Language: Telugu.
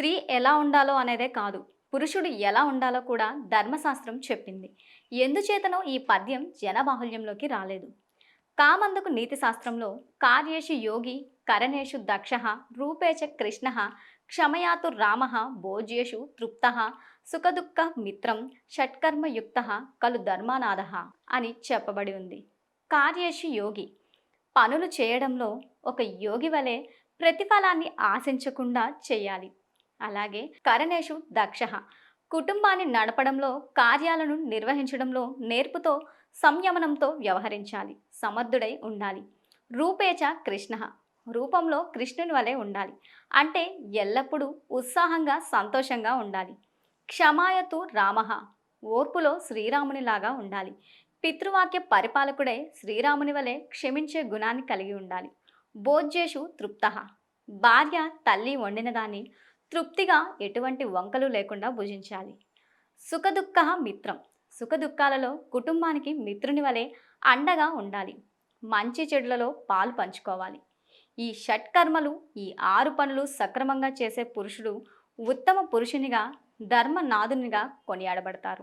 స్త్రీ ఎలా ఉండాలో అనేదే కాదు. పురుషుడు ఎలా ఉండాలో కూడా ధర్మశాస్త్రం చెప్పింది. ఎందుచేతనో ఈ పద్యం జనబాహుల్యంలోకి రాలేదు. కామందుకు నీతి శాస్త్రంలో కార్యేషు యోగి కరణేషు దక్ష రూపేచ కృష్ణ క్షమయాతు రామ భోజ్యేషు తృప్త సుఖదుఃఖ మిత్రం షట్కర్మయుక్త కలు ధర్మానాథ అని చెప్పబడి ఉంది. కార్యేషు యోగి పనులు చేయడంలో ఒక యోగి వలె ప్రతిఫలాన్ని ఆశించకుండా చేయాలి. అలాగే కరణేషు దక్ష. కుటుంబాన్ని నడపడంలో కార్యాలను నిర్వహించడంలో నేర్పుతో సంయమనంతో వ్యవహరించాలి సమర్థుడై ఉండాలి. రూపేచ కృష్ణ. రూపంలో కృష్ణుని వలె ఉండాలి. అంటే ఎల్లప్పుడూ ఉత్సాహంగా సంతోషంగా ఉండాలి. క్షమాయతు రామ. ఓర్పులో శ్రీరామునిలాగా ఉండాలి. పితృవాక్య పరిపాలకుడై శ్రీరాముని వలె క్షమించే గుణాన్ని కలిగి ఉండాలి. భోజ్యేషు తృప్త. భార్య తల్లి వండిన దాన్ని తృప్తిగా ఎటువంటి వంకలు లేకుండా భుజించాలి. సుఖదుఃఖ మిత్రం. సుఖదుఖాలలో కుటుంబానికి మిత్రుని వలె అండగా ఉండాలి. మంచి చెడులలో పాలు పంచుకోవాలి. ఈ షట్కర్మలు ఈ ఆరు పనులు సక్రమంగా చేసే పురుషుడు ఉత్తమ పురుషునిగా ధర్మనాథునిగా కొనియాడబడతారు.